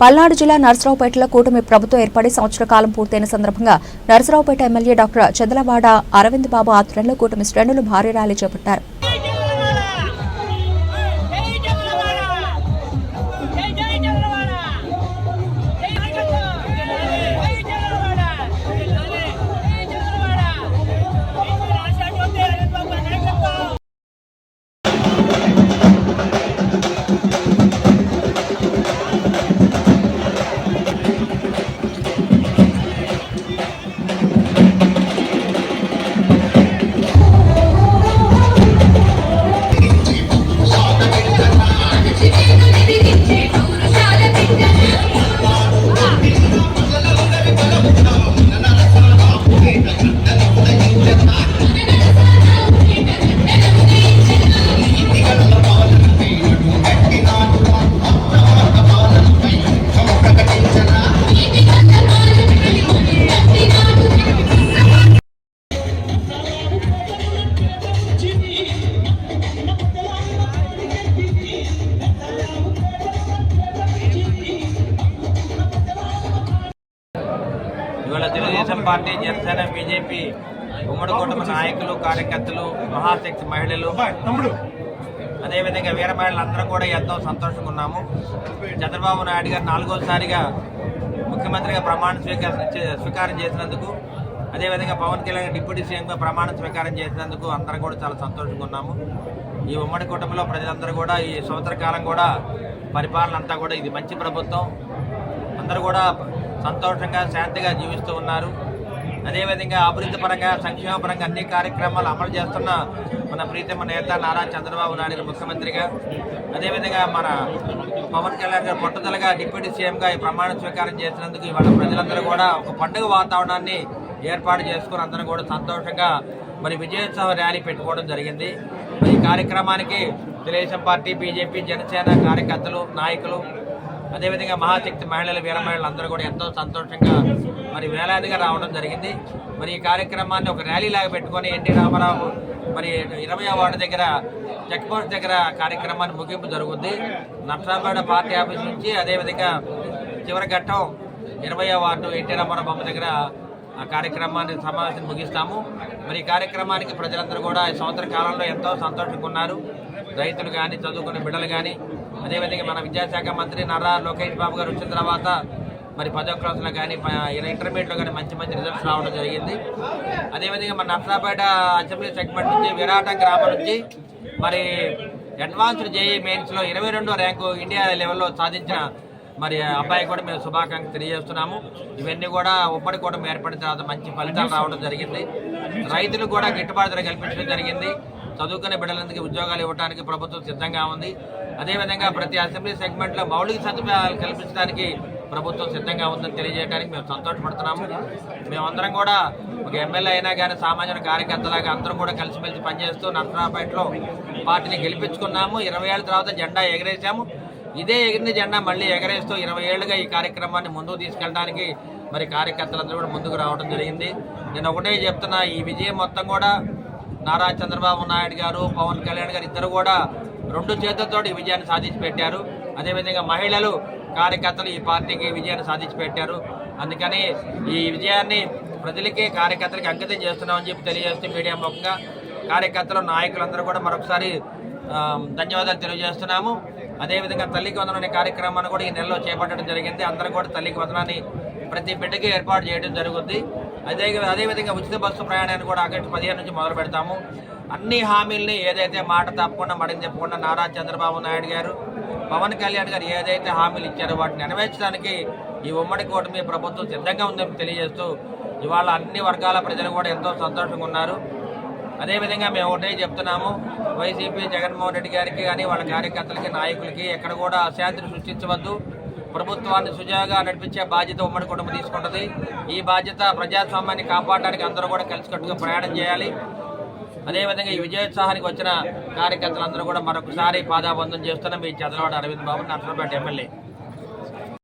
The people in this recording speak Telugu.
పల్నాడు జిల్లా నరసరావుపేటలో కూటమి ప్రభుత్వం ఏర్పడి సంవత్సర కాలం పూర్తయిన సందర్భంగా నరసరావుపేట ఎమ్మెల్యే డాక్టర్ చెదలవాడ అరవింద్ బాబు ఆధ్వర్యంలో కూటమి శ్రేణులు భారీ ర్యాలీ చేపట్టారు. తెలుగుదేశం పార్టీ జనసేన బీజేపీ ఉమ్మడి కుటుంబ నాయకులు కార్యకర్తలు మహాశక్తి మహిళలు. అదేవిధంగా వీర మహిళలు అందరం కూడా ఎంతో సంతోషంగా ఉన్నాము. చంద్రబాబు నాయుడు గారు నాలుగోసారిగా ముఖ్యమంత్రిగా ప్రమాణ స్వీకారం చే- స్వీకారం చేసినందుకు అదేవిధంగా పవన్ కళ్యాణ్ డిప్యూటీ సీఎంగా ప్రమాణ స్వీకారం చేసినందుకు అందరం కూడా చాలా సంతోషంగా ఉన్నాము. ఈ ఉమ్మడి కుటుంబంలో ప్రజలందరూ కూడా ఈ సంవత్సర కాలం కూడా పరిపాలన అంతా కూడా ఇది మంచి ప్రభుత్వం. అందరూ కూడా సంతోషంగా శాంతిగా జీవిస్తూ ఉన్నారు. అదేవిధంగా అభివృద్ధి పరంగా సంక్షేమ పరంగా అన్ని కార్యక్రమాలు అమలు చేస్తున్న మన ప్రీతమ నేత నారా చంద్రబాబు నాయుడు ముఖ్యమంత్రిగా. అదేవిధంగా మన పవన్ కళ్యాణ్ గారు పట్టుదలగా డిప్యూటీ సీఎంగా ఈ ప్రమాణ స్వీకారం చేసినందుకు ఇవాళ ప్రజలందరూ కూడా ఒక పండుగ వాతావరణాన్ని ఏర్పాటు చేసుకుని అందరూ కూడా సంతోషంగా మరి విజయోత్సవ ర్యాలీ పెట్టుకోవడం జరిగింది. ఈ కార్యక్రమానికి తెలుగుదేశం పార్టీ బీజేపీ జనసేన కార్యకర్తలు నాయకులు అదేవిధంగా మహాశక్తి మహిళలు వీర మహిళలు అందరూ కూడా ఎంతో సంతోషంగా మరి వేలాదిగా రావడం జరిగింది. మరి ఈ కార్యక్రమాన్ని ఒక ర్యాలీ లాగా పెట్టుకొని ఎన్టీ రామారావు మరి ఇరవై వార్డు దగ్గర చెక్ పోస్ట్ దగ్గర కార్యక్రమాన్ని ముగింపు జరుగుద్ది. నర్సాపేట పార్టీ ఆఫీస్ నుంచి అదేవిధంగా చివరి ఘట్టం ఇరవై వార్డు ఎన్టీ రామారావు బొమ్మ దగ్గర ఆ కార్యక్రమాన్ని సమావేశం ముగిస్తాము. మరి ఈ కార్యక్రమానికి ప్రజలందరూ కూడా ఈ సంవత్సర కాలంలో ఎంతో సంతోషంగా ఉన్నారు. రైతులు కానీ చదువుకునే బిడ్డలు కానీ అదేవిధంగా మన విద్యాశాఖ మంత్రి నారా లోకేష్ బాబు గారు వచ్చిన తర్వాత మరి పదో క్లాసులో కానీ ఇంటర్మీడియట్లో కానీ మంచి మంచి రిజల్ట్స్ రావడం జరిగింది. అదేవిధంగా మన నర్సాపేట అసెంబ్లీ సెగ్మెంట్ నుంచి విరాట గ్రామం నుంచి మరి అడ్వాన్స్డ్ జేఈ మెయిన్స్లో ఇరవై రెండో ర్యాంకు ఇండియా లెవెల్లో సాధించిన మరి అబ్బాయి కూడా మేము శుభాకాంక్షలు తెలియజేస్తున్నాము. ఇవన్నీ కూడా ఉమ్మడి కూటమి ఏర్పడిన తర్వాత మంచి ఫలితాలు రావడం జరిగింది. రైతులు కూడా గిట్టుబాటు ధర కల్పించడం జరిగింది. చదువుకునే బిడ్డలందరికీ ఉద్యోగాలు ఇవ్వడానికి ప్రభుత్వం సిద్ధంగా ఉంది. అదేవిధంగా ప్రతి అసెంబ్లీ సెగ్మెంట్లో మౌలిక సదుపాయాలు కల్పించడానికి ప్రభుత్వం సిద్ధంగా ఉందని తెలియజేయడానికి మేము సంతోషపడుతున్నాము. మేమందరం కూడా ఒక ఎమ్మెల్యే అయినా కానీ సామాన్య కార్యకర్తలాగా అందరం కూడా కలిసిమెలిసి పనిచేస్తూ నర్సరాపేటలో పార్టీని గెలిపించుకున్నాము. ఇరవై ఏళ్ళ తర్వాత జెండా ఎగరేసాము ఇదే ఎగిరిన జెండా మళ్ళీ ఎగరేస్తూ ఇరవై ఏళ్ళుగా ఈ కార్యక్రమాన్ని ముందుకు తీసుకెళ్ళడానికి మరి కార్యకర్తలందరూ కూడా ముందుకు రావడం జరిగింది. నేను ఒకటే చెప్తున్నా ఈ విజయం మొత్తం కూడా నారా చంద్రబాబు నాయుడు గారు పవన్ కళ్యాణ్ గారు ఇద్దరు కూడా రెండు చేతులతో ఈ విజయాన్ని సాధించి పెట్టారు. అదేవిధంగా మహిళలు కార్యకర్తలు ఈ పార్టీకి విజయాన్ని సాధించి పెట్టారు. అందుకని ఈ విజయాన్ని ప్రజలకి కార్యకర్తలకి అంకితం చేస్తున్నామని చెప్పి తెలియజేస్తూ మీడియా ముఖంగా కార్యకర్తలు నాయకులందరూ కూడా మరొకసారి ధన్యవాదాలు తెలియజేస్తున్నాము. అదేవిధంగా తల్లికి వందనం అనే కార్యక్రమాన్ని కూడా ఈ నెలలో చేపట్టడం జరిగింది. అందరూ కూడా తల్లికి వందనాన్ని ప్రతి బిడ్డకి ఏర్పాటు చేయడం జరుగుద్ది. అదే అదేవిధంగా ఉచిత బస్సు ప్రయాణాన్ని కూడా ఆగస్టు పదిహేను నుంచి మొదలు పెడతాము. అన్ని హామీల్ని ఏదైతే మాట తప్పకుండా మడిని చెప్పకుండా నారా చంద్రబాబు నాయుడు గారు పవన్ కళ్యాణ్ గారు ఏదైతే హామీలు ఇచ్చారో వాటిని నెరవేర్చడానికి ఈ ఉమ్మడి కూటమి ప్రభుత్వం సిద్ధంగా ఉందని తెలియజేస్తూ ఇవాళ అన్ని వర్గాల ప్రజలు కూడా ఎంతో సంతోషంగా ఉన్నారు. అదేవిధంగా మేము ఒకటే చెప్తున్నాము వైసీపీ జగన్మోహన్ రెడ్డి గారికి కానీ వాళ్ళ కార్యకర్తలకి నాయకులకి ఎక్కడ కూడా అశాంతిని సృష్టించవద్దు. ప్రభుత్వాన్ని సుజాగా నడిపించే బాధ్యత ఉమ్మడి కుటుంబం తీసుకుంటుంది. ఈ బాధ్యత ప్రజాస్వామ్యాన్ని కాపాడడానికి అందరూ కూడా కలిసికట్టుగా ప్రయాణం చేయాలి. అదేవిధంగా ఈ విజయోత్సాహానికి వచ్చిన కార్యకర్తలందరూ కూడా మరొకసారి పాదాబంధం చేస్తున్న. మీ చంద్రబాబు అరవింద్ బాబు నర్సరాపేట ఎమ్మెల్యే.